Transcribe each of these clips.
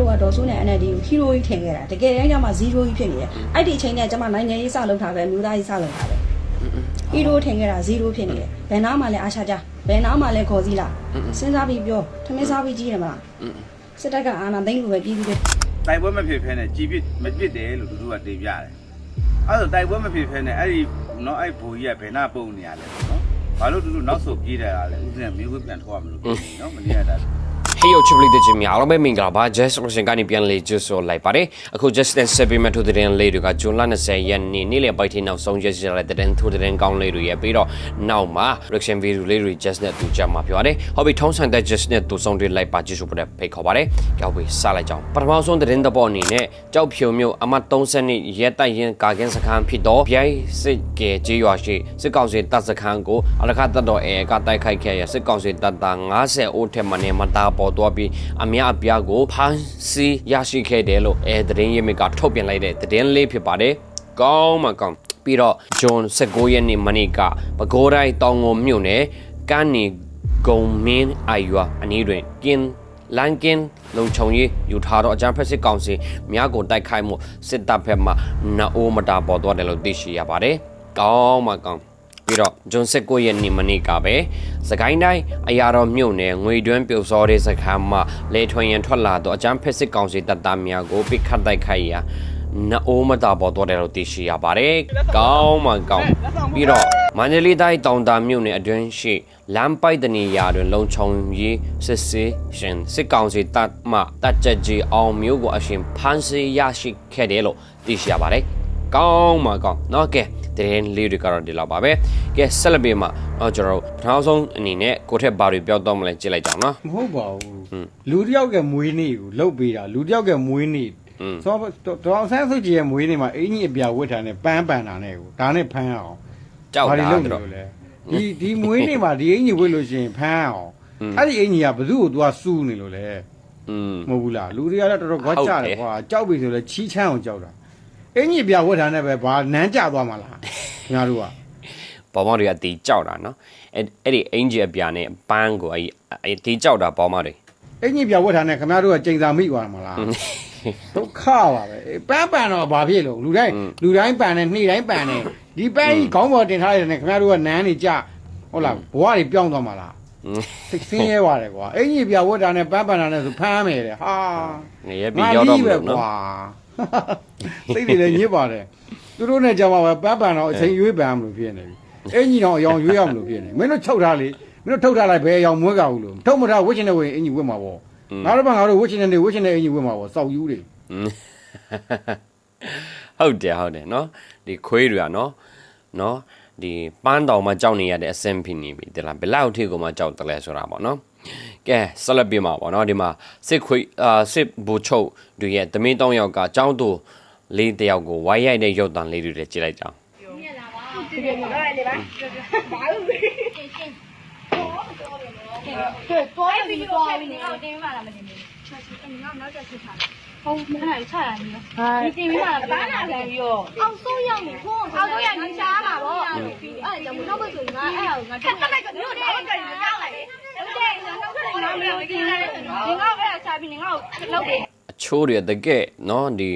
တို့ကဒေါ်စုနဲ့ NLD ကိုဟီရိုကြီးထင်ခဲ့တာတကယ်တမ်းကျမှ0ကြီးဖြစ်နေတယ်အဲ့ဒီအချိန်နဲ့ကျမနိုင်ငံရေးစလုပ်ထားပဲမြို့သားရေးစလုပ်ထားပဲဟီရိုထင်ခဲ့တာ0ဖြစ်နေတယ်ဘယ်နာမှလည်းအားချကြဘယ်နာမှလည်းခေါ်စည်းလားစဉ်းစားပြီးပြောထမင်းစားပြီးကြီးတယ်မလားစစ်တပ်ကအာဏာသိမ်းလို့ပဲပြည်သူတွေတိုက်ပွဲမဖြစ်ဖဲနဲ့ကြည်ပစ်မပစ်တယ်လို့သူတို့ကတင်ပြတယ်အဲ့ဒါတိုက်ပွဲမဖြစ်ဖဲနဲ့အဲ့ဒီနော်အဲ့ဘူကြီးကဘယ်နာပုံနေရလဲနော်ဘာလို့သူတို့နောက်ဆုတ်ပြေးတယ်လဲဥစဉ်မျိုးဝပြန်ထောက်ရမလို့နော်မနေရတာ ဟေးယိုချစ်ပလီတဲ့ချင်းများအားလုံးပဲမင်္ဂလာပါ Just Ocean ကနေပြန်လေကျွဆိုလိုက်ပါတယ်အခု Just and Seven မဲ့ထိုတဲ့ရင်လေးတွေကဂျွန်လ20ရက်နေ့နေ့လယ်ပိုက်ထင်းနောက်ဆုံးရက်စီရတဲ့တဲ့ထိုတဲ့ရင်ကောင်းလေးတွေရဲ့ပြီးတော့နောက်မှာ reaction video လေးတွေ Just နဲ့သူကြမှာပြောရတယ်ဟုတ်ပြီထုံးဆိုင်တဲ့ Just နဲ့သူဆုံးတွေ့လိုက်ပါကြည့်ဆိုပြတဲ့ဖိတ်ခေါ်ပါတယ်ကြောက်ပြီးစလိုက်ကြအောင်ပထမဆုံးတဲ့တဲ့ပေါ်အနေနဲ့ကြောက်ဖြုံမျိုးအမတ်30နှစ်ရက်တိုက်ရင်ကာကင်းစခန်းဖြစ်တော့ဗျိုင်းစစ်ကဲကြေးရွာရှိစစ်ကောင်စီတပ်စခန်းကိုအလခတ်တော်အဲကတိုက်ခိုက်ခဲ့ရစစ်ကောင်စီတပ်သား90ဦးထက်မနည်းမတာပေါ်တော့ပြီးအများအပြားကိုဖမ်းဆီးရရှိခဲ့တယ်လို့အဲသတင်းရင်းမြစ်ကထုတ်ပြန်လိုက်တဲ့သတင်းလေးဖြစ်ပါတယ်။ကောင်းမှကောင်းပြီးတော့ဂျွန်19ရက်နေ့မနေ့ကပဲခူးတိုင်းတောင်ငုံမြို့နယ်ကန်းနီဂုံမင်းအိုင်ရွာအနီးတွင်ကင်းလန်ကင်လုံခြုံရေးယူထားတော့အကြမ်းဖက်စစ်ကောင်စီများကိုတိုက်ခိုက်မှုစစ်တပ်ဘက်မှနအိုးမတာပေါ်သွားတယ်လို့သိရှိရပါတယ်။ကောင်းမှကောင်း ပြီးတော့ဂျွန်19ရက်နေ့မနေ့ကပဲစကိုင်းတိုင်းအရာတော်မြို့နယ်ငွေတွင်းပြိုစောတဲ့စခန်းမှာလေထွန်ရန်ထွက်လာတော့အကြမ်းဖက်စစ်ကောင်စီတပ်သားများကိုပိတ်ခတ်တိုက်ခိုက်ရာနအိုးမတာပေါ်သွားတယ်လို့သိရှိရပါတယ်။ကောင်းမှကောင်းပြီးတော့မန္တလေးတိုင်းတောင်တာမြို့နယ်အတွင်းရှိလမ်းပိုက်တနေရာတွင်လုံခြုံရေးစစ်ဆေးရှင်စစ်ကောင်စီတပ်မှတပ်ချက်ကြီးအောင်မျိုးကိုအရှင်ဖမ်းဆီးရရှိခဲ့တယ်လို့သိရှိရပါတယ်။ကောင်းမှကောင်းเน သတင်းလေးတွေကတော့ဒီလောက်ပါပဲကဲဆက်လက်ပြီးမှတော့ကျွန်တော်ပထမဆုံးအနေနဲ့ကိုထက်ဘာတွေပြောတော့မလဲကြည့်လိုက်ကြအောင်နော်မဟုတ်ပါဘူးလူတယောက်ကမွေးနေ့ကိုလှုပ်ပေးတာလူတယောက်ကမွေးနေ့ဆိုတော့တော်ဆန်းစုကြည်ရဲ့မွေးနေ့မှာအင်းကြီးအပြာဝတ်ထားနဲ့ပန်းပန်တာနဲ့ကိုဒါနဲ့ဖမ်းအောင်ကြောက်တာတော့ဒီဒီမွေးနေ့မှာဒီအင်းကြီးဝတ်လို့ရှိရင်ဖမ်းအောင်အဲ့ဒီအင်းကြီးကဘသူ့ကို तू စူးနေလို့လဲอืมမဟုတ်ဘူးလားလူတွေကလည်းတော်တော်ခွာကြတယ်ကွာကြောက်ပြီဆိုလဲချီးချမ်းအောင်ကြောက်တာ အင်ကြီးအပြာဝတ်ထားနဲ့ပဲဘာနန်းကြသွားမှာလားငါတို့ကဘောမောတွေကတီကြောက်တာနော်အဲ့အဲ့ဒီအင်ဂျီအပြာနဲ့ပန်းကိုအဲ့အဲ့တီကြောက်တာဘောမောတွေအင်ကြီးအပြာဝတ်ထားနဲ့ခင်ဗျားတို့ကချိန်စာမိသွားမှာလားဒုက္ခပါပဲအေးပန်းပန်တော့ဘာဖြစ်လို့လူတိုင်းလူတိုင်းပန်တယ်နေ့တိုင်းပန်တယ်ဒီပန်းကြီးခေါင်းပေါ်တင်ထားရတယ်နဲ့ခင်ဗျားတို့ကနန်းနေကြဟုတ်လားဘဝတွေပြောင်းသွားမှာလားอืมစိတ်ဆင်းရဲပါတယ်ကွာအင်ကြီးပြဝတ်တာနဲ့ပန်းပန်တာနဲ့ဆိုဖမ်းမယ်တဲ့ဟာငရဲပြီးရောက်တော့မလို့နော်ကွာ စိတ်တွေလည်းညစ်ပါတယ်သူတို့နဲ့ကြောင်ပါပဲပန်းပန်တော့အချိန်ရွေးပန်မလို့ဖြစ်နေပြီအင်ကြီးတော့အယောင်ရွေးရမလို့ဖြစ်နေမင်းတို့ချုပ်ထားလေမင်းတို့ထုတ်ထားလိုက်ဘယ်အယောင်မွေးကြဘူးလို့ထုတ်မထားဝှစ်ချင်တဲ့ဝင်အင်ကြီးဝှစ်မှာပေါ့ငါတို့ဘာငါတို့ဝှစ်ချင်တဲ့နေဝှစ်ချင်တဲ့အင်ကြီးဝှစ်မှာပေါ့စောက်ယူတွေอืมဟုတ်တယ်ဟုတ်တယ်နော်ဒီခွေးတွေကနော်နော်ဒီပန်းတောင်မှာကြောက်နေရတဲ့အဆင့်ဖြစ်နေပြီဒီလားဘယ်လောက်ထိကိုမှကြောက်တယ်လဲဆိုတာပေါ့နော် ကဲဆက်လက်ပြမှာပေါ့နော်ဒီမှာစစ်ခွေးအာစစ်ဘူချုပ်တွေရဲ့သမင်းတောင်းယောက်ကចောင်းသူလေးတယောက်ကိုဝိုင်းရိုက်တဲ့ရုပ်တံလေးတွေလည်းကြည့်လိုက်ကြအောင် 对，多一笔多一笔，我订明白了没？订明。你要不要再去查？ ဟုတ်မနိုင်ချလာနေဒီတင်ပြီးမှတားနာတယ်ပြီးတော့အောက်ဆုံးရောက်နေဖို့အောက်ဆုံးရောက်နေရှားလာပေါ့အဲ့ဒါမတော့မဆိုငါအဲ့ဒါငါထပ်တက်လိုက်တော့ဒီတော့တက်ရောက်လိုက်တယ်ဟုတ်တယ်ငါတော့ငါမလို့ဒီငါအဲ့ဒါချပြီးငါ့ကိုလောက်တယ်အချိုးတွေတကယ်เนาะဒီ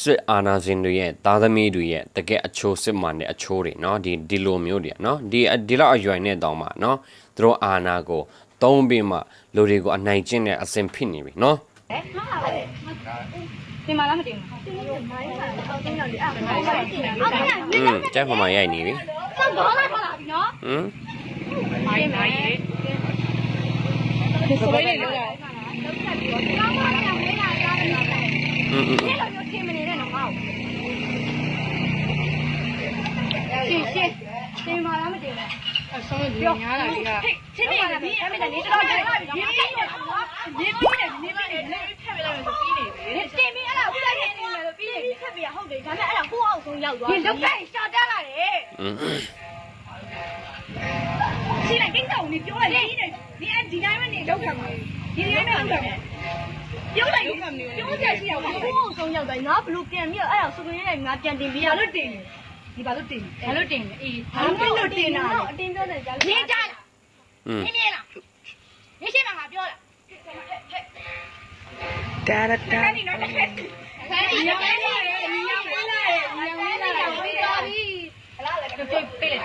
စစ်အာဏာရှင်တွေရဲ့သားသမီးတွေရဲ့တကယ်အချိုးစစ်မှန်တဲ့အချိုးတွေเนาะဒီဒီလိုမျိုးတွေเนาะဒီဒီလောက်အရွယ်နဲ့တောင်းမှเนาะသူတို့အာဏာကိုသုံးပြီးမှလူတွေကိုအနိုင်ကျင့်တဲ့အစဉ်ဖြစ်နေပြီเนาะ ဟဲ့မှားပါလေတင်မလားမတင်ဘူးမိုင်းပါအောက်တင်းရောက်လေအဲ့မိုင်းပါတင်တယ်ဟုတ်ကဲ့ဟင်းကျဲမမရိုက်နေပြီဆောက်တော့လာပါလားနော်ဟင်းမိုင်းမိုင်းလေးဒီဆိုရည်လောက်တာလောက်တာဒီတော့ဘာမှမလာသားတယ်နော်ဟင်းဟင်းဒီလိုမျိုးတင်မနေတဲ့နော်ငါ့ကိုရှင်းရှင်းတင်မလားမတင်ဘူးအဆုံးကြီးများလာလေကချင်းနေပြီအဲ့ဒါလေးတော့ကြာပြီနော် ဟုတ်တယ်ဒါပေမဲ့အဲ့ဒါကိုယ့်အောက်ဆုံးရောက်သွားဒီလောက်တိုင်းရှာတက်လာတယ်ရှိလိုက်ကိစ္စကိုနေပြောလိုက်ဒီနေဒီအဒီတိုင်းမနေလောက်ခံမယ်ဒီတိုင်းမလောက်ခံမယ်ပြောလိုက်ပြောကြရှိရအောင်ကိုယ့်အောက်ဆုံးရောက်သွားငါဘလို့ပြန်ပြီးတော့အဲ့ဒါဆိုရင်လည်းငါပြန်တင်ပေးရလို့တင်ဒီဘာလို့တင်ဘာလို့တင်အေးဘာလို့တင်တာအတင်းပြောတယ်ကြာနေကြလားနေမြင်လားနေရှိမှာငါပြောလားတာတာတာ ပြေးပြေးလေ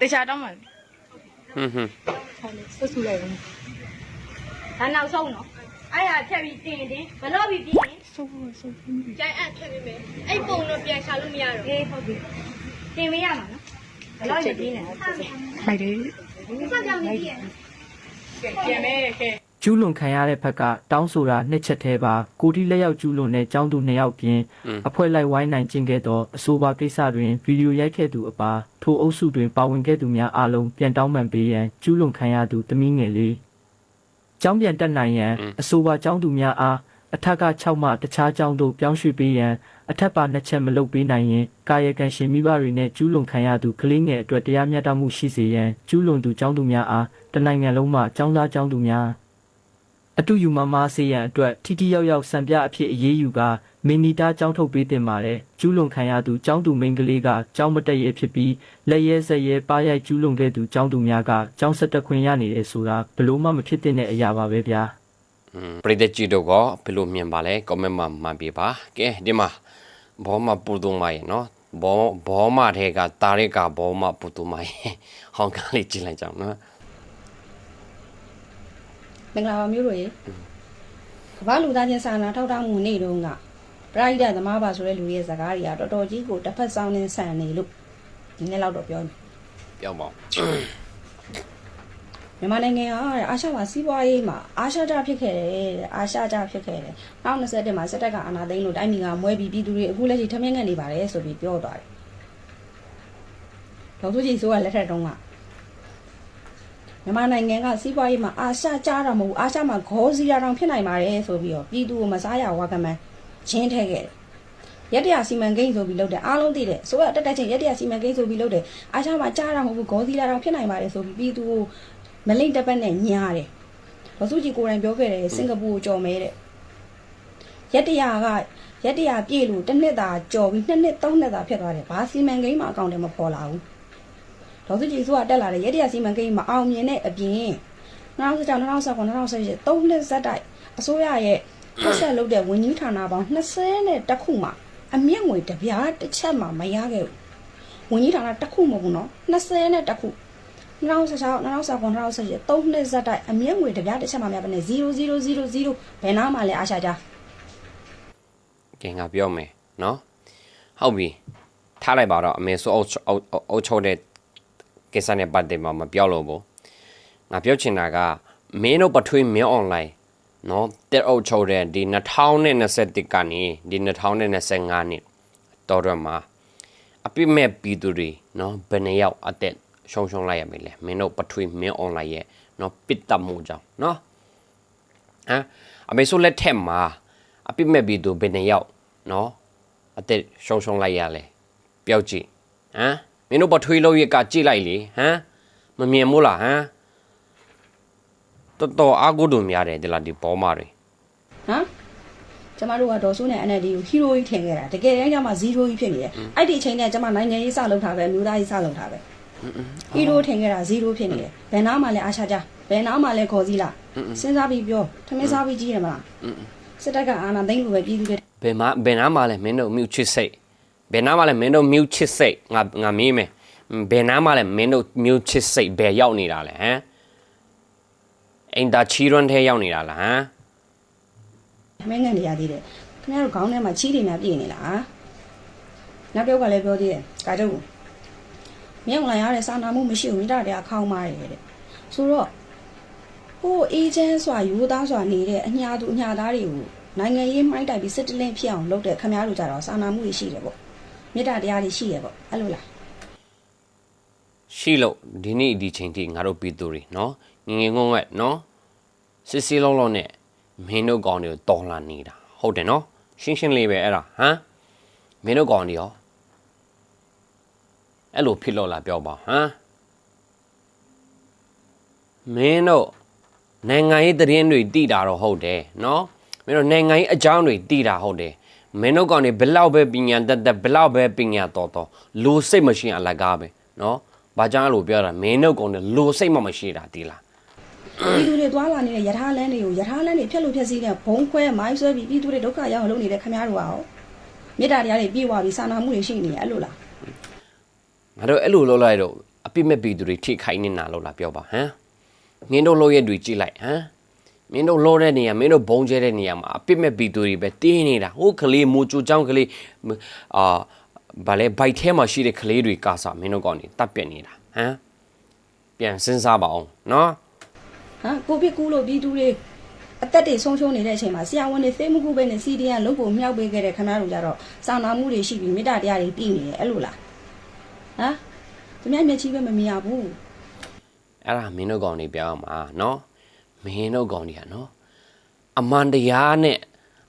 တခြားတော့မဟွန်းဟွန်းဆွဆူလိုက်ဘူးဒါနောက်ဆုံးနော်အဲ့ဒါဖြတ်ပြီးတင်တင်ဘလို့ပြီးပြီးရင်ဆုပ်ဆုပ်ကြိုင်အပ်ဖြတ်ပြီးမယ်အဲ့ပုံတော့ပြန်ရှာလို့မရတော့အေးဟုတ်ပြီတင်မရမှာနော်ဘလို့ပြီးပြီးနေလိုက်တယ်ဆက်ကြောင်နေပြီပြန်မဲကဲ ကျူးလွန်ခံရတဲ့ဘက်ကတောင်းဆိုတာနှစ်ချက်သေးပါကိုတီလက်ရောက်ကျူးလွန်တဲ့ចောင်းသူနှစ်ယောက်ပြင်အဖွဲ့လိုက်ဝိုင်းနိုင်ကျင့်ခဲ့သောအဆိုပါကိစ္စတွင်ဗီဒီယိုရိုက်ခဲ့သူအပါထိုအုပ်စုတွင်ပါဝင်ခဲ့သူများအားလုံးပြန်တောင်းပန်ပေးရန်ကျူးလွန်ခံရသူတမီးငယ်လေးကျောင်းပြန်တက်နိုင်ရန်အဆိုပါကျောင်းသူများအားအထက်က6မှတခြားကျောင်းသို့ပြောင်းရွှေ့ပေးရန်အထက်ပါနှစ်ချက်မလုပ်ပေးနိုင်ရင်ကာယကံရှင်မိဘတွေနဲ့ကျူးလွန်ခံရသူကလေးငယ်အတွက်တရားမျှတမှုရှိစေရန်ကျူးလွန်သူကျောင်းသူများအားတနိုင်ငံလုံးမှကျောင်းသားကျောင်းသူများ အတူယူမမဆေးရန်အတွက်ထိထိရောက်ရောက်စံပြအဖြစ်အရေးယူကမီနီတာကြောင်းထုတ်ပေးတင်ပါတယ်ကျူးလွန်ခံရသူကျောင်းသူမိန်းကလေးကကျောင်းမတက်ရဲဖြစ်ပြီးလက်ရဲဆက်ရဲပါရိုက်ကျူးလွန်ခဲ့သူကျောင်းသူများကကျောင်းဆက်တက်ခွင့်ရနေတယ်ဆိုတာဘလို့မှမဖြစ်တဲ့အရာပါပဲဗျာပရိသတ်ကြီးတို့ကဘယ်လိုမြင်ပါလဲ comment မှာမှန်ပြပါကဲဒီမှာဘောမပူတူမရဲ့နော်ဘောဘောမတဲ့ကတာရကဘောမပူတူမရဲ့ဟောင်းကားလေးကြည့်လိုက်ကြအောင်နော် မင်္ဂလာပါမျိုးတို့ရေကမ္ဘာလူသားချင်းစာနာထောက်ထားမှုနေ့တုန်းကပရိဒတ်သမားပါဆိုတဲ့လူရဲ့စကားတွေကတော်တော်ကြီးကိုတစ်ဖက်ဆောင်နေဆန်နေလို့ဒီနေ့လောက်တော့ပြောမယ်ပြောပါဦးမြန်မာနိုင်ငံကအာရှမှာစီးပွားရေးမှာအာရှကြဖြစ်ခဲ့တယ်တဲ့အာရှကြဖြစ်ခဲ့တယ်နောက်21မှာစစ်တပ်ကအာဏာသိမ်းလို့တိုင်းပြည်ကမွဲပြီးပြည်သူတွေအခုလက်ရှိထမင်းငတ်နေပါတယ်ဆိုပြီးပြောသွားတယ်ဒေါက်တာကြီးဆိုကလက်ထက်တုန်းက မြန်မာနိုင်ငံကစီးပွားရေးမှာအာရှကြားတာမဟုတ်ဘူးအာရှမှာဂေါ်စီရာတောင်ဖြစ်နိုင်ပါတယ်ဆိုပြီးတော့ပြည်သူကိုမစားရဝါကမန်းချင်းထဲခဲ့တယ်ရက်တရစီမံကိန်းဆိုပြီးလုပ်တယ်အားလုံးသိတယ်ဆိုတော့တက်တက်ချင်းရက်တရစီမံကိန်းဆိုပြီးလုပ်တယ်အာရှမှာကြားတာမဟုတ်ဘူးဂေါ်စီရာတောင်ဖြစ်နိုင်ပါတယ်ဆိုပြီးပြည်သူကိုမလိမ့်တစ်ပတ်နဲ့ညားတယ်။ဒေါ်စုကြည်ကိုယ်တိုင်ပြောခဲ့တယ်စင်ကာပူကိုကြော်မဲတဲ့။ရက်တရာကရက်တရာပြည့်လို့တစ်နှစ်သာကြော်ပြီးနှစ်နှစ်သုံးနှစ်သာဖြစ်သွားတယ်။ဘာစီမံကိန်းမှအကောင့်ထဲမပေါ်လာဘူး။ ဒေါ်စုကြည်ဆိုတာတက်လာတယ်ရက်တရာစီမံကိန်းမအောင်မြင်တဲ့အပြင်2016 2019 2018သုံးနှစ်ဇက်တိုက်အစိုးရရဲ့ဖက်ဆက်လုပ်တဲ့ဝန်ကြီးဌာနပေါင်း20နဲ့တစ်ခုမှာအမြင့်ငွေတစ်ပြားတစ်ချက်မှမရခဲ့ဘူး။ဝန်ကြီးဌာနတစ်ခုမဟုတ်ဘူးနော်20နဲ့တစ်ခု2016 2019 2018သုံးနှစ်ဇက်တိုက်အမြင့်ငွေတစ်ပြားတစ်ချက်မှမရပါနဲ့0000ဘယ်နာမှလဲအားရှာကြကဲငါပြောမယ်နော်ဟုတ်ပြီထားလိုက်ပါတော့အမေဆိုအုပ်အုပ်အုပ်ချုပ်တဲ့ ကိစ္စနဲ့ပတ်သက်မှာမပြောလို့ဘူးငါပြောချင်တာကမင်းတို့ပထွေးမင်းအွန်လိုင်းနော်တက်အုပ်ချုပ်တဲ့ဒီ2021ကနေဒီ2025နှစ်တော်တော့မှာအပြစ်မဲ့ပြည်သူတွေနော်ဘယ်နှယောက်အသက်ရှုံရှုံလိုက်ရမလဲမင်းတို့ပထွေးမင်းအွန်လိုင်းရဲ့နော်ပစ်တတ်မှုကြောင့်နော်ဟမ်အမေဆိုလက်ထက်မှာအပြစ်မဲ့ပြီးသူဘယ်နှစ်ယောက်နော်အသက်ရှုံရှုံလိုက်ရလဲပျောက်ကြည့်ဟမ် မင်းတို့ပထွေးလို့ရကကြည့်လိုက်လေဟမ်မမြင်မို့လားဟမ်တော်တော်အားကိုးတို့များတယ်ဒီလားဒီဘောမတွေနော်ကျမတို့ကဒေါ်စုနဲ့ NLD ကိုဟီရိုကြီးထင်ခဲ့တာတကယ်တမ်းကျမှ0ကြီးဖြစ်နေတယ်အဲ့ဒီအချိန်နဲ့ကျမနိုင်ငံရေးစလုပ်ထားပဲမြို့သားရေးစလုပ်ထားပဲဟီရိုထင်ခဲ့တာ0ဖြစ်နေတယ်ဘယ်နာမှလဲအားရှာကြဘယ်နာမှလဲခေါ်စည်းလားစဉ်းစားပြီးပြောထမင်းစားပြီးကြီးတယ်မလားစစ်တပ်ကအာဏာသိမ်းလို့ပဲပြည်သူတွေဘယ်မှာဘယ်နားမှာလဲမင်းတို့မြူချစ်စိတ် ဘယ်နားမှာလဲမင်းတို့မြူချစ်စိတ်ငါငါမေးမယ်ဘယ်နားမှာလဲမင်းတို့မြူချစ်စိတ်ဘယ်ရောက်နေတာလဲဟမ်အင်တာချီရွန်ထဲရောက်နေတာလားဟမ်ထမင်းငတ်နေရသေးတယ်ခင်ဗျားတို့ခေါင်းထဲမှာချီးတွေများပြည့်နေလားနောက်တစ်ယောက်ကလည်းပြောသေးတယ်ကာကျုပ်မြောင်လာရတဲ့စာနာမှုမရှိဘူးမိသားတရားခေါင်းမားတယ်တဲ့ဆိုတော့ဟိုအေဂျင့်စွာယူသားစွာနေတဲ့အညာသူအညာသားတွေကိုနိုင်ငံရေးမှိုင်းတိုက်ပြီးစစ်တလင်းဖြစ်အောင်လုပ်တဲ့ခင်ဗျားတို့ကြတော့စာနာမှုတွေရှိတယ်ပေါ့ မေတ္တာတရားတွေရှိရပေါ့အဲ့လိုလားရှိလို့ဒီနေ့ဒီချိန်ထိငါတို့ပြည်သူတွေနော်ငငယ်ငုံငက်နော်စစ်စစ်လုံးလုံးနဲ့မင်းတို့ကောင်တွေကိုတော်လာနေတာဟုတ်တယ်နော်ရှင်းရှင်းလေးပဲအဲ့ဒါဟမ်မင်းတို့ကောင်တွေရောအဲ့လိုဖြစ်လို့လားပြောပါဟမ်မင်းတို့နိုင်ငံရေးသတင်းတွေတိတာတော့ဟုတ်တယ်နော်မင်းတို့နိုင်ငံရေးအကြောင်းတွေတိတာဟုတ်တယ် မင်းတို့ကောင်တွေဘလောက်ပဲပညာတတ်တတ်ဘလောက်ပဲပညာတော်တော်လိုစိတ်မရှိရင်အလကားပဲနော်ဘာကြောင့်အဲ့လိုပြောတာမင်းတို့ကောင်တွေလိုစိတ်မှမရှိတာဒီလားပြည်သူတွေသွားလာနေတဲ့ယထာလန်းတွေကိုယထာလန်းတွေဖြတ်လို့ဖြတ်စည်းတဲ့ဘုံခွဲမိုင်းဆွဲပြီးပြည်သူတွေဒုက္ခရောက်အောင်လုပ်နေတဲ့ခင်ဗျားတို့ကရောမေတ္တာတရားတွေပြေဝပြီးစာနာမှုတွေရှိနေရအဲ့လိုလားငါတို့အဲ့လိုလုပ်လိုက်တော့အပြစ်မဲ့ပြည်သူတွေထိခိုက်နေတာလို့လားပြောပါဟမ်မင်းတို့လုပ်ရက်တွေကြည့်လိုက်ဟမ် မင်းတို့လောတဲ့နေရာမင်းတို့ဘုံကျဲတဲ့နေရာမှာအပြစ်မဲ့ပြည်သူတွေပဲတင်းနေတာဟိုကလေးမူချူချောင်းကလေးအာဗာလေဘိုက်ထဲမှာရှိတဲ့ကလေးတွေကစားမင်းတို့ကောင်းနေတပ်ပြက်နေတာဟမ်ပြန်စဉ်းစားပါအောင်နော်ဟမ်ကိုပြစ်ကူးလို့ပြည်သူတွေအသက်တွေဆုံးရှုံးနေတဲ့အချိန်မှာဆရာဝန်တွေသိမှုကူပဲနဲ့စီဒီအန်လုပ်ဖို့မြောက်ပေးခဲ့တဲ့ခင်ဗျားတို့ကြတော့စာနာမှုတွေရှိပြီးမေတ္တာတရားတွေပြည့်နေတယ်အဲ့လိုလားဟမ်သူများမျက်ချီးပဲမမြင်ရဘူးအဲ့ဒါမင်းတို့ကောင်းနေပြောင်းမှာနော် မင်းတို့ကောင်းနေရနော်အမန်တရားနဲ့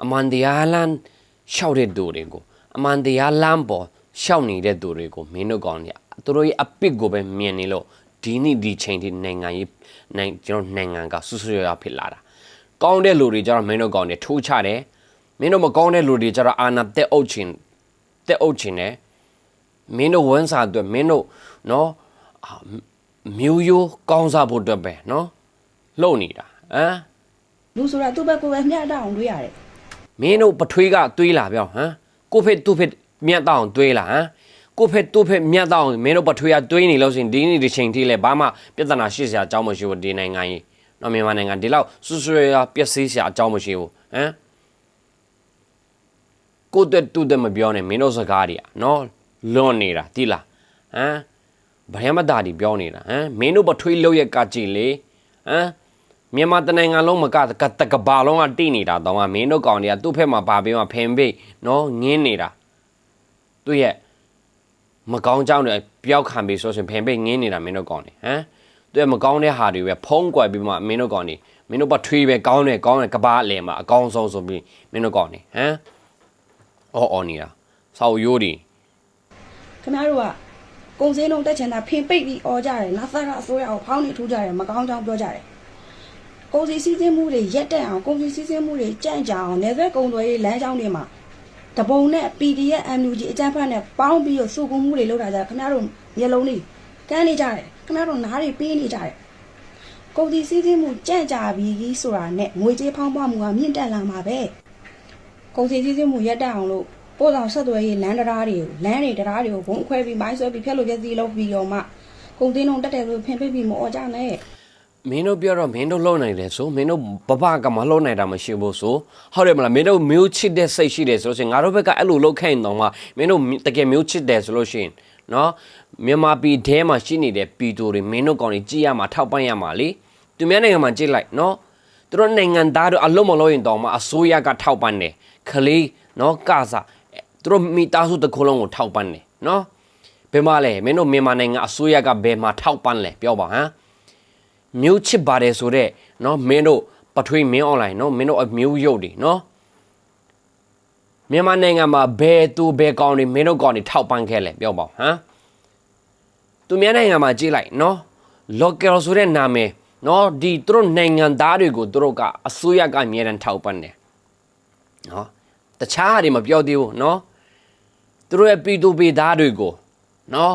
အမန်တရားလမ်းရှောက်တဲ့သူတွေကိုအမန်တရားလမ်းပေါ်ရှောက်နေတဲ့သူတွေကိုမင်းတို့ကောင်းနေရသူတို့ရဲ့အပစ်ကိုပဲမြင်နေလို့ဒီနေ့ဒီချိန်ထိနိုင်ငံရေးနိုင်ကျွန်တော်နိုင်ငံကဆူဆူရရဖြစ်လာတာကောင်းတဲ့လူတွေကြတော့မင်းတို့ကောင်းနေထိုးချတယ်မင်းတို့မကောင်းတဲ့လူတွေကြတော့အာနာတက်အုပ်ချင်တက်အုပ်ချင်တယ်မင်းတို့ဝန်စာအတွက်မင်းတို့နော်အာမျိုးရိုးကောင်းစားဖို့အတွက်ပဲနော် လှုပ်နေတာဟမ်လူဆိုတာသူ့ဘက်ကိုပဲမျှတအောင်တွေးရတယ်မင်းတို့ပထွေးကတွေးလာပြောဟမ်ကိုဖက်သူ့ဖက်မြတ်တောင်တွေးလာဟမ်ကိုဖက်သူ့ဖက်မြတ်တောင်မင်းတို့ပထွေးကတွေးနေလို့ဆိုရင်ဒီနေ့ဒီချိန်ထိလဲဘာမှပြဿနာရှိစရာအကြောင်းမရှိဘူးဒီနိုင်ငံကြီးနော်မြန်မာနိုင်ငံဒီလောက်ဆွဆွရရပျက်စီးစရာအကြောင်းမရှိဘူးဟမ်ကိုတက်တူတက်မပြောနဲ့မင်းတို့စကားတွေကနော်လွန်နေတာတိလားဟမ်ဗရမတာဒီပြောနေတာဟမ်မင်းတို့ပထွေးလောက်ရကကြည့်လေဟမ် မြန်မာတနိုင်ငံလုံးမကကတကဘာလုံးကတိနေတာတော့မင်းတို့ကောင်တွေကသူ့ဖက်မှာပါပြီးမှဖင်ပိတ်နော်ငင်းနေတာသူ့ရဲ့မကောင်းကြောင်းတွေပျောက်ခံပြီးဆိုရှင်ဖင်ပိတ်ငင်းနေတာမင်းတို့ကောင်တွေဟမ်သူရဲ့မကောင်းတဲ့ဟာတွေပဲဖုံးကွယ်ပြီးမှမင်းတို့ကောင်တွေမင်းတို့ပထွေးပဲကောင်းတယ်ကောင်းတယ်ကဘာအလယ်မှာအကောင်းဆုံးဆိုပြီးမင်းတို့ကောင်တွေဟမ်အော်အော်နေတာဆောက်ရိုးတွေခင်ဗျားတို့ကကုံစင်းလုံးတက်ချင်တာဖင်ပိတ်ပြီးអော်ကြတယ်နာသရအစိုးရကိုဖောင်းနေထူးကြတယ်မကောင်းကြောင်းပြောကြတယ် ကုံစီစည်းစင်းမှုတွေရက်တက်အောင်ကုံစီစည်းစင်းမှုတွေကြန့်ကြအောင်နေသက်ကုံတွေလမ်းကြောင်းတွေမှာတပုံနဲ့ PDF MUG အကြမ်းဖက်နဲ့ပေါင်းပြီးတော့စုကုံမှုတွေလုပ်တာကြခင်ဗျားတို့မျက်လုံးတွေကန်းနေကြတယ်ခင်ဗျားတို့နားတွေပေးနေကြတယ်ကုံစီစည်းစင်းမှုကြန့်ကြပြီးဆိုတာနဲ့ငွေကြေးဖောင်းပွားမှုကမြင့်တက်လာမှာပဲကုံစီစည်းစင်းမှုရက်တက်အောင်လို့ပို့ဆောင်ဆက်သွယ်ရေးလမ်းတရားတွေကိုလမ်းတွေတရားတွေကိုဘုံအခွဲပြီးမိုင်းဆွဲပြီးဖျက်လို့ပြည့်စည်လို့ပြီးတော့မှကုန်တင်းလုံးတက်တယ်လို့ဖင်ပိတ်ပြီးမអော်ကြနဲ့ မင်းတို့ပြောတော့မင်းတို့လုံနိုင်တယ်ဆိုမင်းတို့ဘဘကမလုံနိုင်တာမရှိဘူးဆိုဟုတ်တယ်မလားမင်းတို့မျိုးချစ်တဲ့စိတ်ရှိတယ်ဆိုလို့ရှိရင်ငါတို့ဘက်ကအဲ့လိုလုပ်ခိုင်းတော့မှမင်းတို့တကယ်မျိုးချစ်တယ်ဆိုလို့ရှိရင်နော်မြန်မာပြည်ထဲမှာရှိနေတဲ့ပြည်သူတွေမင်းတို့ကောင်တွေကြည်ရမှာထောက်ပံ့ရမှာလေသူများနိုင်ငံမှာကြည့်လိုက်နော်သူတို့နိုင်ငံသားတို့အလုံးမလို့ရင်တော့မှအစိုးရကထောက်ပံ့တယ်ခလေးနော်ကစားသူတို့မိသားစုတစ်ခုလုံးကိုထောက်ပံ့တယ်နော်ဘယ်မှာလဲမင်းတို့မြန်မာနိုင်ငံအစိုးရကဘယ်မှာထောက်ပံ့လဲပြောပါဟမ် မျိုးချစ်ပါတယ်ဆိုတော့เนาะမင်းတို့ပထွေးမင်းအွန်လိုင်းเนาะမင်းတို့အမျိုးရုပ်တွေเนาะမြန်မာနိုင်ငံမှာဘယ်သူဘယ်ကောင်တွေမင်းတို့ကောင်တွေထောက်ပံ့ခဲ့လဲပြောပါဦးဟမ်သူမြန်မာနိုင်ငံမှာကြည့်လိုက်เนาะ local ဆိုတဲ့နာမည်เนาะဒီသူတို့နိုင်ငံသားတွေကိုသူတို့ကအစိုးရကအမြဲတမ်းထောက်ပံ့တယ်เนาะတခြားဟာတွေမပြောသေးဘူးเนาะသူတို့ရဲ့ပြည်သူပြည်သားတွေကိုเนาะ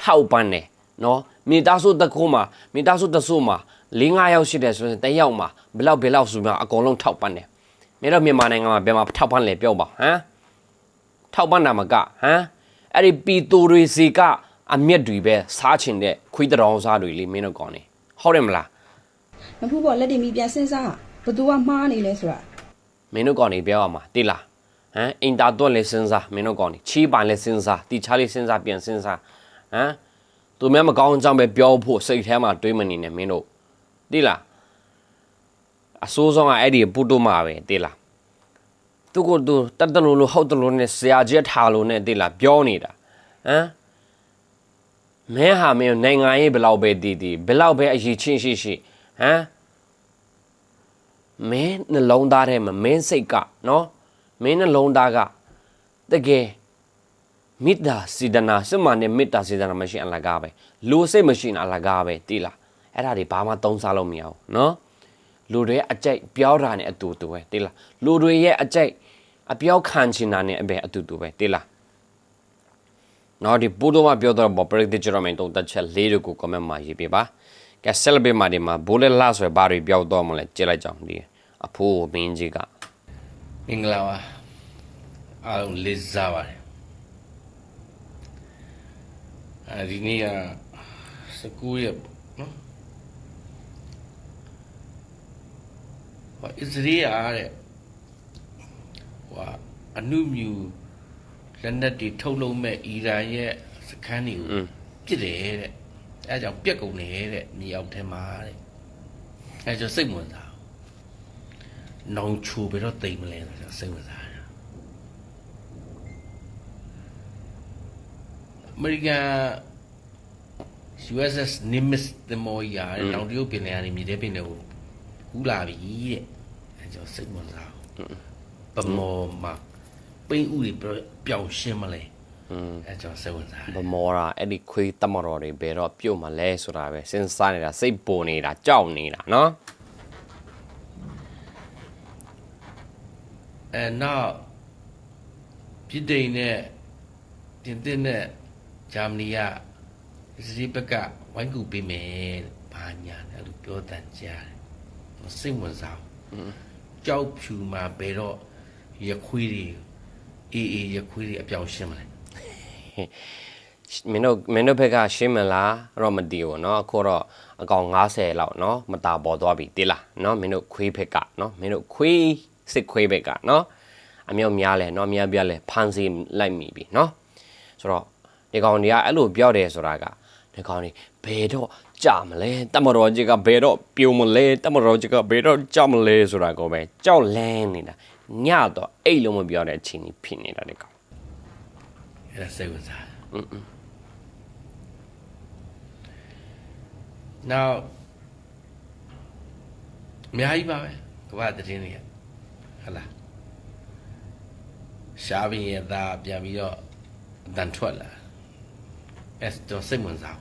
ထောက်ပံ့တယ်เนาะ မိသားစုတစ်ခုမှာမိသားစုတစ်စုမှာ၄၅ယောက်ရှိတယ်ဆိုရင်တစ်ယောက်မှာဘယ်လောက်ဘယ်လောက်ဆိုပြီးတော့အကုန်လုံးထောက်ပံ့တယ်မင်းတို့မြန်မာနိုင်ငံမှာဘယ်မှာထောက်ပံ့လဲပြောပါဟမ်ထောက်ပံ့တာမကဟမ်အဲ့ဒီပြည်သူတွေစီကအမျက်တွေပဲစားချင်တဲ့ခွေးတောင်စားတွေလေမင်းတို့ကောင်းနေဟုတ်တယ်မလားမဖူးပေါ်လက်တင်ပြီးပြန်စဉ်းစားဘသူကမှားနေလဲဆိုတာမင်းတို့ကောင်းနေပြောရမှာတိလားဟမ်အင်တာတော့လည်းစဉ်းစားမင်းတို့ကောင်းနေချီးပိုင်လည်းစဉ်းစားတီချားလေးစဉ်းစားပြန်စဉ်းစားဟမ် သူများမကောင်းကြောင်းပဲပြောဖို့စိတ်ထဲမှာတွေးမနေနဲ့မင်းတို့တိလားအစိုးဆုံးကအဲ့ဒီပူတိုမှာပဲတိလားသူကသူတတ်တယ်လို့လို့ဟုတ်တယ်လို့နဲ့ဆရာကြီးထားလို့နဲ့တိလားပြောနေတာဟမ်မင်းဟာမင်းနိုင်ငံရေးဘယ်လောက်ပဲတည်တည်ဘယ်လောက်ပဲအရေးချင်းရှိရှိဟမ်မင်းနှလုံးသားထဲမှာမင်းစိတ်ကနော်မင်းနှလုံးသားကတကယ် မေတ္တာစေတနာစမနဲ့မေတ္တာစေတနာမရှိအလကားပဲလူစိတ်မရှိရင်အလကားပဲတိလားအဲ့ဒါတွေဘာမှသုံးစားလို့မရဘူးနော်လူတွေရဲ့အကြိုက်ပြောတာနဲ့အတူတူပဲတိလားလူတွေရဲ့အကြိုက်အပြောခံချင်တာနဲ့အပဲအတူတူပဲတိလားနော်ဒီပိုးတော့မပြောတော့ဘောပရိသတ်ကြရမယ်တုံးတက်ချက်လေးတွေကို comment မှာရေးပေးပါကဲ celebrate မှာဒီမှာဘိုးလက်လာဆိုရဘာတွေပြောက်တော့မလဲကြည့်လိုက်ကြအောင်ဒီအဖိုးမင်းကြီးကမင်္ဂလာပါအားလုံးလေးစားပါတယ် အဲဒီနေ့က19ရက်ပေါ့နော်ဟောအစ္စရေးအားတဲ့ဟောအနုမြူလက်နက်တွေထုတ်လုပ်မဲ့အီရန်ရဲ့စခန်းတွေကိုပြစ်တယ်တဲ့အဲဒါကြောင့်ပြက်ကုန်တယ်တဲ့မြေအောင်ထဲမှာတဲ့အဲဒါကြောင့်စိတ်ဝင်စားနောင်ချိုဘယ်တော့တိမ်မလဲဆိုတော့စိတ်ဝင်စားတယ် အမေရိကန် USS Nimitz သင်္ဘောကြီးရာတဲ့တောင်တရုတ်ပင်လယ်ကနေမြေထဲပင်တွေကိုကူးလာပြီတဲ့အဲကြောင့်စိတ်ဝင်စားအောင်ဗမော်မှာပိန်းဥတွေပျောက်ရှင်းမလဲအဲကြောင့်စိတ်ဝင်စားတယ်ဗမောရာအဲ့ဒီခွေးတမတော်တွေဘယ်တော့ပြုတ်မလဲဆိုတာပဲစဉ်းစားနေတာစိတ်ပူနေတာကြောက်နေတာနော်အဲနောက်ပြည်တိန်နဲ့ပြင်သစ်နဲ့ ဂျာမနီကအစ္စရေးဘက်ကဝိုင်းကူပေးမယ်တဲ့ဘာညာလဲအဲ့လိုပြောတန်ကြားတယ်စိတ်ဝင်စားအောင်ကြောက်ဖြူမှာဘယ်တော့ရခွေးတွေအေးအေးရခွေးတွေအပြောင်းရှင်းမလဲ မင်းတို့မင်းတို့ဘက်ကရှင်းမလားတော့မသိဘူးเนาะအခုတော့အကောင်90လောက်เนาะမတာပေါ်သွားပြီတိလားเนาะမင်းတို့ခွေးဘက်ကเนาะမင်းတို့ခွေးစစ်ခွေးဘက်ကเนาะအမျိုးများလဲเนาะများပြလဲဖမ်းစီလိုက်မိပြီเนาะဆိုတော့ ဒီကောင်တွေကအဲ့လိုပြောတယ်ဆိုတာကဒီကောင်တွေဘယ်တော့ကြမလဲတမတော်ကြီးကဘယ်တော့ပြုံမလဲတမတော်ကြီးကဘယ်တော့ကြမလဲဆိုတာကိုပဲကြောက်လန်းနေတာညတော့အိတ်လုံးမပြောတဲ့အချိန်ကြီးဖြစ်နေတာဒီကောင်အဲ့ဒါစိတ်ဝင်စားတယ်နောက်အများကြီးပါပဲကမ္ဘာသတင်းတွေကဟုတ်လားရှားပင်ရဲ့သားပြန်ပြီးတော့အတန်ထွက်လာ အဲ့တော့စိတ်ဝင်စား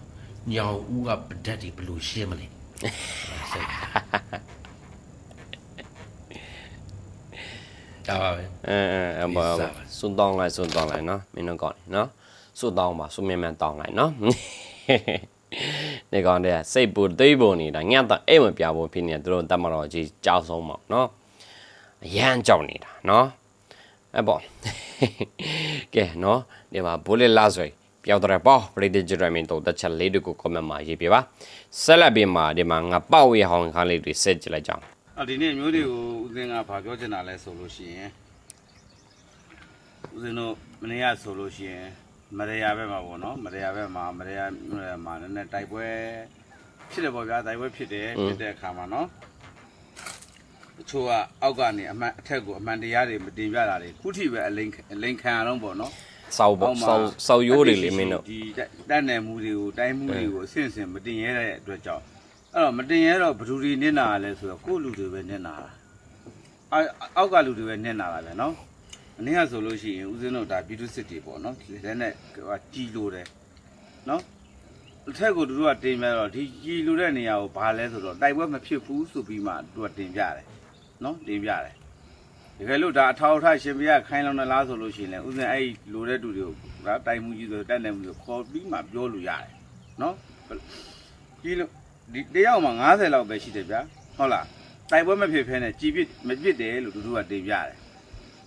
ညောင်ဦးကပဒတ်တွေဘယ်လို့ရှင်းမလဲစိတ်ဒါပါပဲအဲအဲအဲဘာဒီစားပါစွန်းတောင်းလိုက်စွန်းတောင်းလိုက်နော်မင်းတို့ကောင်းနေနော်စွန်းတောင်းပါစွန်းမြန်မြန်တောင်းလိုက်နော်ဒီကောင်တည်းကစိတ်ပူသိပ်ပူနေတာညတော့အိမ်မပြဘူးဖြစ်နေတယ်သူတို့တတ်မတော်ကြီးကြောက်ဆုံးပေါ့နော်အရန်ကြောက်နေတာနော်အဲ့ပေါ့ကဲနော်ဒီမှာဘူလက်လာဆို ပြောက်တယ်ပေါ့ပရိသတ်ကြရမင်းတို့တစ်ချက်လေးတွေကို comment မှာရေးပြပါဆက်လက်ပြီးမှာဒီမှာငါပေါ့ရဟောင်းခန်းလေးတွေဆက်ကြည့်လိုက်ကြအောင်အော်ဒီနေ့မျိုးတွေကိုဦးစင်းကဘာပြောချင်တာလဲဆိုလို့ရှိရင်ဦးစင်းတို့မနေ့ကဆိုလို့ရှိရင်မရယာဘက်မှာပေါ့နော်မရယာဘက်မှာမရယာမြို့နယ်မှာနည်းနည်းတိုက်ပွဲဖြစ်တယ်ပေါ့ဗျာတိုက်ပွဲဖြစ်တယ်ဖြစ်တဲ့အခါမှာနော်တချို့ကအောက်ကနေအမှန်အထက်ကိုအမှန်တရားတွေမတင်ပြတာတွေခုထိပဲအလိန်အလိန်ခံရအောင်ပေါ့နော် စောက်ပေါ့စောက်စောက်ရိုးတွေလေမင်းတို့ဒီတတ်နယ်မှုတွေကိုတိုင်းမှုတွေကိုအဆင့်ဆင့်မတင်ရဲတဲ့အတွက်ကြောင့်အဲ့တော့မတင်ရဲတော့ဘယ်သူတွေနစ်နာရလဲဆိုတော့ကိုယ့်လူတွေပဲနစ်နာတာအောက်အောက်ကလူတွေပဲနစ်နာတာပဲနော်အနည်းကဆိုလို့ရှိရင်ဦးဇင်းတို့ဒါပြည်သူစစ်တွေပေါ့နော်လက်နဲ့ဟိုကြီးလို့တယ်နော်အထက်ကိုသူတို့ကတင်ပြတော့ဒီကြီးလို့တဲ့နေရာကိုဘာလဲဆိုတော့တိုက်ပွဲမဖြစ်ဘူးဆိုပြီးမှသူကတင်ပြတယ်နော်တင်ပြတယ် တကယ်လို့ဒါအထောက်အထားရှင်ပြခိုင်းလောင်းနေလားဆိုလို့ရှိရင်လည်းဥစဉ်အဲ့ဒီလိုတဲ့တူတွေကိုဒါတိုင်မှုကြီးဆိုတက်နေမှုဆိုခေါ်ပြီးမှပြောလို့ရတယ်နော်ဒီလိုဒီတယောက်မှ90လောက်ပဲရှိတယ်ဗျာဟုတ်လားတိုက်ပွဲမဖြစ်ဖဲနဲ့ကြည်ပစ်မပစ်တယ်လို့တူတူကတင်ပြတယ်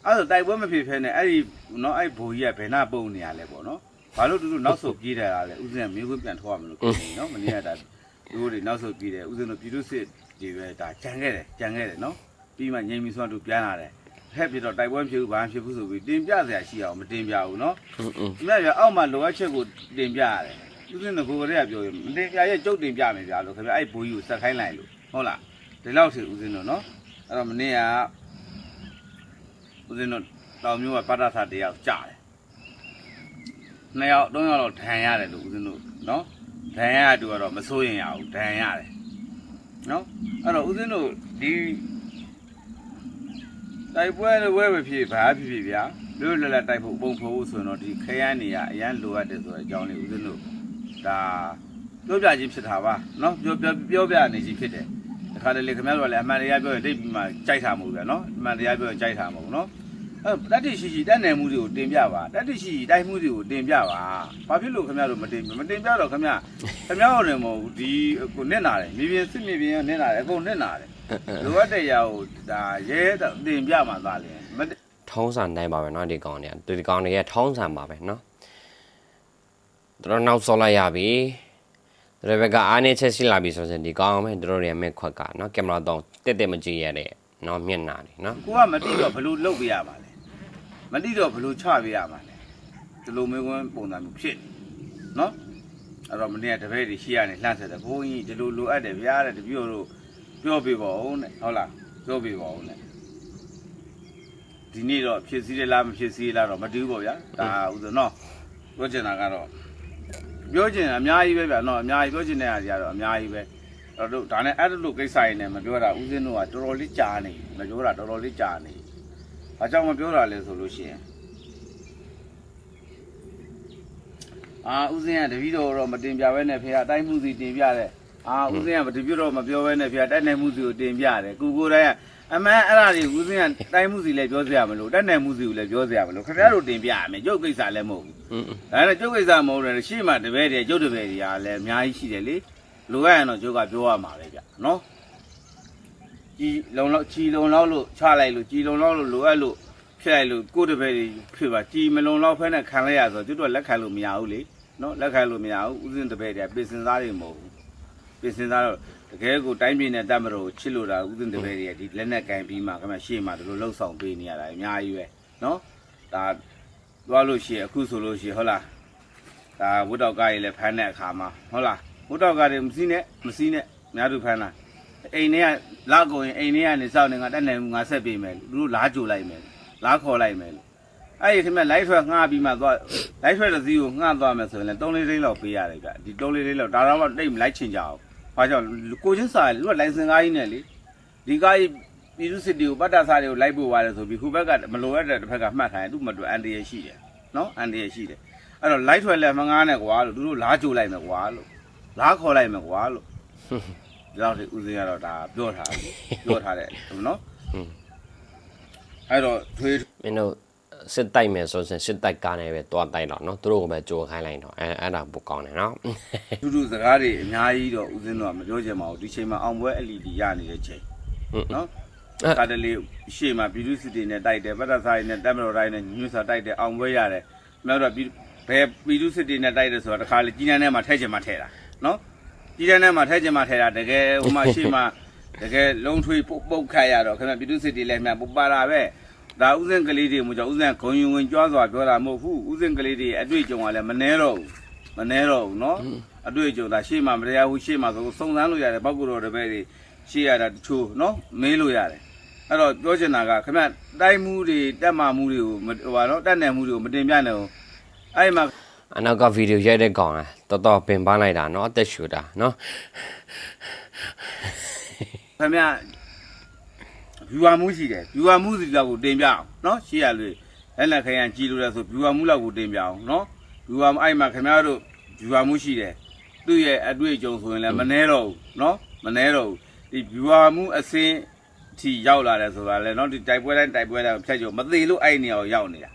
အဲ့ဒါတိုက်ပွဲမဖြစ်ဖဲနဲ့အဲ့ဒီနော်အဲ့ဘိုးကြီးကဘယ်နာပုံနေရလဲပေါ့နော်ဘာလို့တူတူနောက်ဆုတ်ပြေးတယ်လဲဥစဉ်မျိုးခွင့်ပြန်ထောက်ရမလို့ဖြစ်နေနော်မနေ့ကဒါဒီလိုတွေနောက်ဆုတ်ပြေးတယ်ဥစဉ်တို့ပြည်သူစစ်တွေပဲဒါကြံခဲ့တယ်ကြံခဲ့တယ်နော်ပြီးမှငြိမ်ပြီးဆိုတော့ပြန်လာတယ် ဟက်ပြီးတော့တိုက်ပွဲဖြစ်ဘူးဘာဖြစ်ဘူးဆိုပြီးတင်ပြစရာရှိအောင်မတင်ပြဘူးနော်ဒီမဲ့ပြအောက်မှာလိုအပ်ချက်ကိုတင်ပြရတယ်သူစင်းကကိုကလေးကပြောရင်မတင်ပြရဲ့ကြုတ်တင်ပြမယ်ဗျာလို့ခင်ဗျအဲ့ဘိုးကြီးကိုစက်ခိုင်းလိုက်လို့ဟုတ်လားဒီလောက်စီဦးစင်းတို့နော်အဲ့တော့မနေ့ကဦးစင်းတို့တောင်မျိုးကပါတာစာတရားကိုကြားတယ်နှစ်ယောက်သုံးယောက်တော့ဒဏ်ရတယ်လို့ဦးစင်းတို့နော်ဒဏ်ရတူကတော့မစိုးရင်ရဘူးဒဏ်ရတယ်နော်အဲ့တော့ဦးစင်းတို့ဒီ တိုက်ပွဲလည်းဝဲပဲဖြစ်ဘာဖြစ်ဖြစ်ဗျာတို့လည်းလည်းတိုက်ဖို့ပုံဖို့ဆိုရင်တော့ဒီခရမ်းနေရအရန်လိုအပ်တယ်ဆိုတဲ့အကြောင်းလေးဦးဇင်းတို့ဒါပြောပြခြင်းဖြစ်တာပါနော်ပြောပြောပြောပြနေခြင်းဖြစ်တယ်တခါတလေခင်ဗျားတို့ကလည်းအမှန်တရားပြောရင်တိတ်ပြီးမှကြိုက်တာမဟုတ်ဗျာနော်အမှန်တရားပြောရင်ကြိုက်တာမဟုတ်နော်အဲ့တတိရှိရှိတက်နယ်မှုတွေကိုတင်ပြပါတတိရှိရှိတိုက်မှုတွေကိုတင်ပြပါဘာဖြစ်လို့ခင်ဗျားတို့မတင်မတင်ပြတော့ခင်ဗျားခင်ဗျားတို့လည်းမဟုတ်ဘူးဒီကိုနစ်နာတယ်မြေပြင်စစ်မြေပြင်ကနစ်နာတယ်အကုန်နစ်နာတယ် လိုအပ်တဲ့ຢာကိုဒါရဲတင်ပြမှာသားလေမတင် ထုံးစံတိုင်းပါပဲเนาะဒီကောင်တွေကဒီကောင်တွေရဲ့ထုံးစံပါပဲเนาะတို့နောက်ဆော်လိုက်ရပြီတို့ဘက်ကအားနေချက်ရှိလာပြီဆိုရင်ဒီကောင်ပဲတို့ရဲ့မဲ့ခွက်ကเนาะကင်မရာတော့တက်တက်မကြည့်ရတဲ့เนาะမျက်နှာတွေเนาะ ကိုကမတိတော့ဘယ်လိုလုပ်ပြရမှာလဲမတိတော့ဘယ်လိုချပြရမှာလဲဒီလိုမျိုးကွန်းပုံစံမျိုးဖြစ်နေနော်အဲ့တော့မနေ့ကတပည့်တွေရှိရနေလှမ်းဆက်တယ်ဘုန်းကြီးဒီလိုလိုအပ်တယ်ဗျာတဲ့တပြို့တို့ ပြောပြပါဦးတဲ့ဟုတ်လားပြောပြပါဦးတဲ့ဒီနေ့တော့ဖြစ်စည်းရလားမဖြစ်စည်းလားတော့မတူဘူးပေါ့ဗျာဒါဥစ္စာနော်ပြောချင်တာကတော့ပြောချင်တာအများကြီးပဲဗျာနော်အများကြီးပြောချင်တဲ့ဟာကြီးကတော့အများကြီးပဲအဲ့တော့ဒါနဲ့အဲ့လိုကိစ္စရင်းနဲ့မပြောတာဦးစင်းတို့ကတော်တော်လေးကြာနေမပြောတာတော်တော်လေးကြာနေဘာကြောင့်မပြောတာလဲဆိုလို့ရှိရင်အာဦးစင်းကတပည့်တော်တော့မတင်ပြဘဲနဲ့ဖေကအတိုင်းမှုစီတင်ပြတယ် အာဦးစင်းကတပည့်တော်မပြောဘဲနဲ့ဖေကတိုက်နိုင်မှုစီကိုတင်ပြတယ်ကူကိုယ်တိုင်ကအမှန်အဲ့ဒါတွေဦးစင်းကတိုင်းမှုစီလည်းပြောစရာမလိုတိုက်နိုင်မှုစီကိုလည်းပြောစရာမလိုခင်ဗျားတို့တင်ပြရမယ်ကျုပ်ကိစ္စလည်းမဟုတ်ဘူးอืมဒါနဲ့ကျုပ်ကိစ္စမဟုတ်တယ်ရှေ့မှာတပည့်တွေကျုပ်တပည့်တွေကလည်းအများကြီးရှိတယ်လေလိုရရင်တော့ကျုပ်ကပြောရမှာပဲဗျနော်ကြီးလုံလောက်ကြီးလုံလောက်လို့ချလိုက်လို့ကြီးလုံလောက်လို့လိုအပ်လို့ဖြစ်လိုက်လို့ကိုယ့်တပည့်တွေဖြစ်ပါကြီးမလုံလောက်ဖဲနဲ့ခံလိုက်ရဆိုတော့ကျုပ်တို့လက်ခံလို့မရဘူးလေနော်လက်ခံလို့မရဘူးဥစဉ်တပည့်တွေကပြင်စင်သားတွေမဟုတ်ဘူး ပြင်စင်သားတော့တကယ်ကိုတိုင်းပြည်နဲ့တတ်မလို့ချစ်လို့တာဥစဉ်တပည့်တွေကဒီလက်နဲ့ကင်ပြီးမှခင်ဗျရှေ့မှာဒီလိုလှုပ်ဆောင်ပေးနေရတာအများကြီးပဲနော်ဒါသွားလို့ရှိရင်အခုဆိုလို့ရှိရင်ဟုတ်လားဒါဝတ်တော်ကားကြီးလည်းဖမ်းတဲ့အခါမှာဟုတ်လားဝတ်တော်ကားတွေမစီးနဲ့မစီးနဲ့များသူဖမ်းလားအိမ်ထဲကလာကုန်ရင်အိမ်ထဲကနေစောင့်နေငါတက်နိုင်ဘူးငါဆက်ပေးမယ်သူတို့လားကြိုလိုက်မယ်လားခေါ်လိုက်မယ်လို့အဲ့ဒီခင်ဗျလိုက်ထွက်ငှားပြီးမှသွားလိုက်ထွက်တဲ့စီးကိုငှားသွားမယ်ဆိုရင်လည်း3လေးလေးလောက်ပေးရတယ်ဗျဒီ3လေးလေးလောက်ဒါတော့တိတ်မလိုက်ချင်ကြအောင် ဘာကြောင့်ကိုချင်းစာလူကလိုင်စင်ကားကြီးနဲ့လေဒီကားကြီးပြည်သူစစ်တီကိုပတ်တာစားတွေကိုလိုက်ပို့သွားတယ်ဆိုပြီးခုဘက်ကမလိုရတဲ့တစ်ဖက်ကမှတ်ထားရင်သူ့မတူအန်တရရှိတယ်နော်အန်တရရှိတယ်အဲ့တော့ light ထွက်လဲမငားနဲ့ကွာလို့သူတို့လားကြိုလိုက်မယ်ကွာလို့လားခေါ်လိုက်မယ်ကွာလို့ဒီတော့ဒီဦးစင်းကတော့ဒါပြောထားတယ်ပြောထားတယ်နော်အဲ့တော့ထွေးမင်းတို့ စစ်တိုက်မယ်ဆိုရင်စစ်တိုက်ကားနဲ့ပဲတွားတိုက်တော့เนาะသူတို့ကပဲကြိုခိုင်းလိုက်တော့အဲအဲ့ဒါပိုကောင်းတယ်เนาะ ထူးထူးစကားတွေအများကြီးတော့ဦးစင်းတော့မပြောချင်ပါဘူးဒီချိန်မှာအောင်ပွဲ LED ရနေတဲ့ချိန်နော်ကာတလေးရှေ့မှာဘီလူစစ်တွေနဲ့တိုက်တယ်ပတ်သက်ဆိုင်နဲ့တက်မတော်တိုင်းနဲ့ညွှန်းစာတိုက်တယ်အောင်ပွဲရတယ်နောက်တော့ဘီဘယ်ဘီလူစစ်တွေနဲ့တိုက်တယ်ဆိုတာတခါလေကြီးနန်းထဲမှာထဲချင်မှထဲတာနော် ကြီးတန်းထဲမှာထဲကျင်မှာထဲတာတကယ်ဟိုမှာရှေ့မှာတကယ်လုံးထွေးပုတ်ပုတ်ခတ်ရတော့ခင်ဗျပြည်သူစစ်တီလည်းမြန်ပုတ်ပါတာပဲ ဒါဥစဉ်ကလေးတွေမို့ကြောင့်ဥစဉ်ဂုံယုံဝင်ကြွားစွာပြောတာမဟုတ်ဘူးဥစဉ်ကလေးတွေအတွေ့အကြုံကလည်းမနှဲတော့ဘူးမနှဲတော့ဘူးเนาะအတွေ့အကြုံဒါရှေ့မှာမတရားဘူးရှေ့မှာဆိုစုံစမ်းလို့ရတယ်ပောက်ကူတော်တပည့်တွေရှေ့ရတာတချို့เนาะမေးလို့ရတယ်အဲ့တော့ပြောချင်တာကခင်ဗျတိုက်မှုတွေတက်မှမှုတွေကိုမဟိုပါเนาะတက်နယ်မှုတွေကိုမတင်ပြနဲ့ဘူးအဲ့မှာ အနောက်ကဗီဒီယိုရိုက်တဲ့ကောင်อ่ะတော်တော်ပင်ပန်းလိုက်တာเนาะအသက်ရှူတာเนาะ ခင်ဗျ viewer မှုရှိတယ် viewer မှုစီလောက်ကိုတင်ပြအောင်နော်ရှေ့ရလို့လက်လက်ခရံကြည်လို့လဲဆို viewer မှုလောက်ကိုတင်ပြအောင်နော် viewer အဲ့မှာခင်ဗျားတို့ viewer မှုရှိတယ်သူ့ရဲ့အတွေ့အကြုံဆိုရင်လည်းမနှဲတော့ဘူးနော်မနှဲတော့ဘူးဒီ viewer မှုအစင်းထီရောက်လာတယ်ဆိုတာလဲနော်ဒီတိုက်ပွဲတိုင်းတိုက်ပွဲတိုင်းဖြတ်ကြမသေးလို့အဲ့နေရာကိုရောက်နေတာ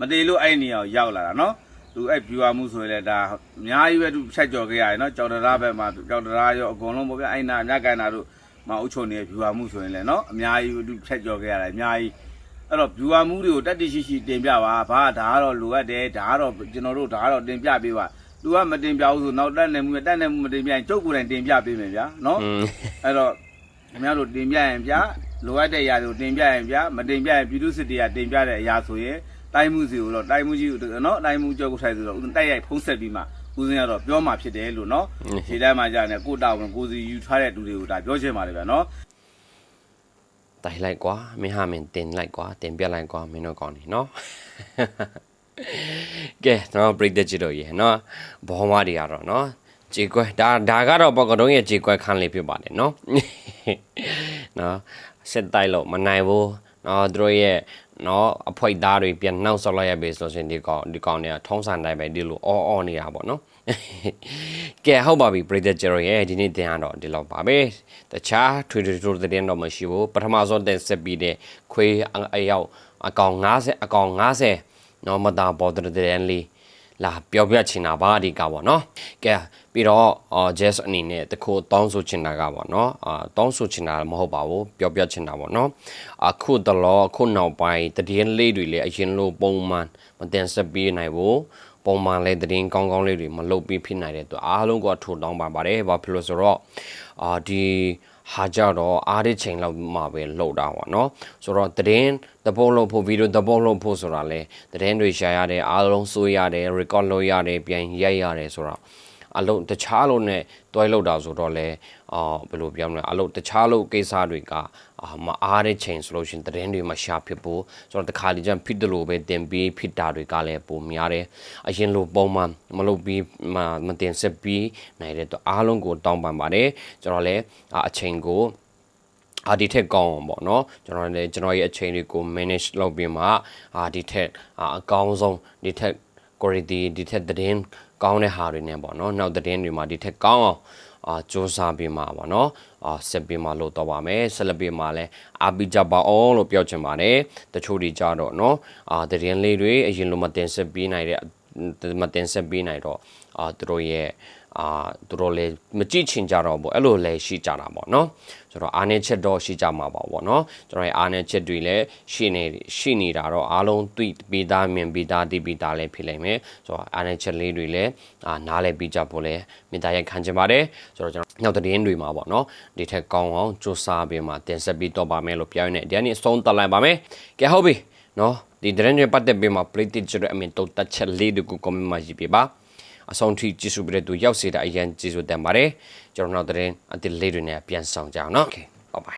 မသေးလို့အဲ့နေရာကိုရောက်လာတာနော်သူအဲ့ viewer မှုဆိုရင်လည်းဒါအများကြီးပဲသူဖြတ်ကျော်ခဲ့ရတယ်နော်ကြောင်တရာဘက်မှာကြောင်တရာရောအကုန်လုံးပေါ့ဗျအဲ့နာအများကန်နာတို့ မအုပ်ချုပ်နေတဲ့ viewer မှုဆိုရင်လည်းเนาะအများကြီးသူဖြတ်ကျော်ခဲ့ရတယ်အများကြီးအဲ့တော့ viewer မှုတွေကိုတတ်တရှိရှိတင်ပြပါဘာဒါကတော့လိုအပ်တယ်ဒါကတော့ကျွန်တော်တို့ဒါကတော့တင်ပြပေးပါသူကမတင်ပြဘူးဆိုနောက်တက်နေမှုတက်နေမှုမတင်ပြရင်ကျုပ်ကိုယ်တိုင်တင်ပြပေးမယ်ဗျာเนาะ อืม အဲ့တော့ခင်ဗျားတို့တင်ပြရင်ဗျာလိုအပ်တဲ့အရာတွေကိုတင်ပြရင်ဗျာမတင်ပြရင်ပြည်သူစစ်တွေကတင်ပြတဲ့အရာဆိုရင်တိုင်းမှုစီကိုတော့တိုင်းမှုကြီးကိုเนาะတိုင်းမှုကြောက်ကိုထိုက်ဆိုတော့တိုက်ရိုက်ဖုံးဆက်ပြီးမှ ဦးစင်းကတော့ပြောမှဖြစ်တယ်လို့နော်ဒီတိုင်းမှာကြာနေကိုတာဝန်ကိုစီယူထားတဲ့လူတွေကိုဒါပြောချင်ပါတယ်ဗျာနော်တိုင်လိုက်ကွာမင်းဟာမင်းတင်လိုက်ကွာတင်ပြလိုက်ကွာမင်းတို့ကောင်းနေနော်ကဲတော့ break the jit တော့ရေနော်ဘောမတွေကတော့နော်ကြေကွက်ဒါဒါကတော့ပကတုံးရဲ့ကြေကွက်ခန်းလေးဖြစ်ပါတယ်နော်နော်စက်တိုက်လို့မနိုင်ဘူးနော်တို့ရဲ့ နော်အဖွဲသားတွေပြန်နှောက်ဆက်လိုက်ရပြီဆိုရင်ဒီကောင်ဒီကောင်တွေကထုံးစံတိုင်းပဲဒီလိုအော်အော်နေတာပေါ့နော်ကဲဟုတ်ပါပြီပရိသတ်ကြရရဲ့ဒီနေ့တင်ရတော့ဒီလောက်ပါပဲတခြား Twitter တို့တင်တော့မရှိဘူးပထမဆုံးတင်ဆက်ပြီးတဲ့ခွေးအယောက်အကောင်90အကောင်90နော်မတာပေါ်တဲ့တန်လေးလာပြောပြချင်တာပါဒီကပေါ့နော်ကဲ ပြီးတော့အော် jazz အနေနဲ့တခုတောင်းဆိုချင်တာကပေါ့နော်အာတောင်းဆိုချင်တာမဟုတ်ပါဘူးပြောပြချင်တာပေါ့နော်အခုတလောအခုနောက်ပိုင်းတည်င်းလေးတွေလည်းအရင်လိုပုံမှန်မတင်ဆက်ပြီးနိုင်ဘူးပုံမှန်လည်းတည်င်းကောင်းကောင်းလေးတွေမလုပ်ပြီးဖြစ်နိုင်တဲ့အတွက်အားလုံးကထိုးတောင်းပါပါတယ်ဘာဖြစ်လို့ဆိုတော့အာဒီဟာကြတော့အားတဲ့ချိန်လောက်မှပဲလှုပ်တာပေါ့နော်ဆိုတော့တည်င်းတပုံလို့ဖို့ဗီဒီယိုတပုံလို့ဖို့ဆိုတာလဲတည်င်းတွေရှာရတယ်အားလုံးစိုးရတယ် record လုပ်ရတယ်ပြန်ရိုက်ရတယ်ဆိုတော့ အလုံးတခြားလုံးနဲ့တွဲလောက်တာဆိုတော့လဲအာဘယ်လိုပြောမလဲအလုံးတခြားလုံးကိစ္စတွေကအာမအားတဲ့ချိန်ဆိုလို့ရှရင်တရင်တွေမရှာဖြစ်ဘူးဆိုတော့တခါလေကျရင်ဖြစ်တယ်လို့ပဲတင်ပြီးဖြစ်တာတွေကလည်းပုံများတယ်အရင်လိုပုံမှန်မလုပ်ပြီးမမတင်ဆက်ပြီးနိုင်တဲ့တော့အားလုံးကိုတောင်းပန်ပါတယ်ကျွန်တော်လည်းအာအချိန်ကိုအာဒီထက်ကောင်းအောင်ပေါ့နော်ကျွန်တော်လည်းကျွန်တော်ရဲ့အချိန်တွေကို manage လုပ်ပြီးမှအာဒီထက်အာအကောင်းဆုံးဒီထက် quality ဒီထက်သတင်း ကောင်းတဲ့ဟာတွေနဲ့ပေါ့နော်နောက်သတင်းတွေမှာဒီထက်ကောင်းအောင်အာစူးစမ်းပြီးမှာပေါ့နော်အာဆက်ပြီးမှလို့တော့ပါမယ်ဆက်လက်ပြီးမှလည်းအာပီကြပါအောင်လို့ပြောချင်ပါတယ်တချို့တွေကြတော့နော်အာသတင်းလေးတွေအရင်လိုမတင်ဆက်ပြီးနိုင်တဲ့မတင်ဆက်ပြီးနိုင်တော့အာသူတို့ရဲ့ အာသူတို့လည်းမကြည့်ချင်ကြတော့ဘူးအဲ့လိုလည်းရှိကြတာပေါ့နော်ဆိုတော့အားနေချက်တော့ရှိကြမှာပါပေါ့နော်ကျွန်တော်ရဲ့အားနေချက်တွေလည်းရှိနေရှိနေတာတော့အားလုံးသိပြီးသားမြင်ပြီးသားသိပြီးသားလည်းဖြစ်လိမ့်မယ်ဆိုတော့အားနေချက်လေးတွေလည်းအာနားလည်ပြီးကြဖို့လည်းမေတ္တာရက်ခံချင်ပါတယ်ဆိုတော့ကျွန်တော်နောက်သတင်းတွေမှာပေါ့နော်ဒီထက်ကောင်းအောင်စူးစမ်းပြီးမှတင်ဆက်ပြီးတော့ပါမယ်လို့ပြောရနေဒီနေ့အဆုံးတက်လိုက်ပါမယ်ကဲဟုတ်ပြီနော်ဒီသတင်းတွေပတ်သက်ပြီးမှ plate ကြရအမြင်တော့တက်ချက်လေးတွေကို comment မှာရေးပြပါ အဆုံးထိကြည့်စုပြီးတဲ့သူရောက်စေတာအရင်ကြည့်စုတင်ပါတယ်ကျွန်တော်နောက်သတင်းအတိလေးတွေနဲ့ပြန်ဆောင်ကြအောင်နော် okay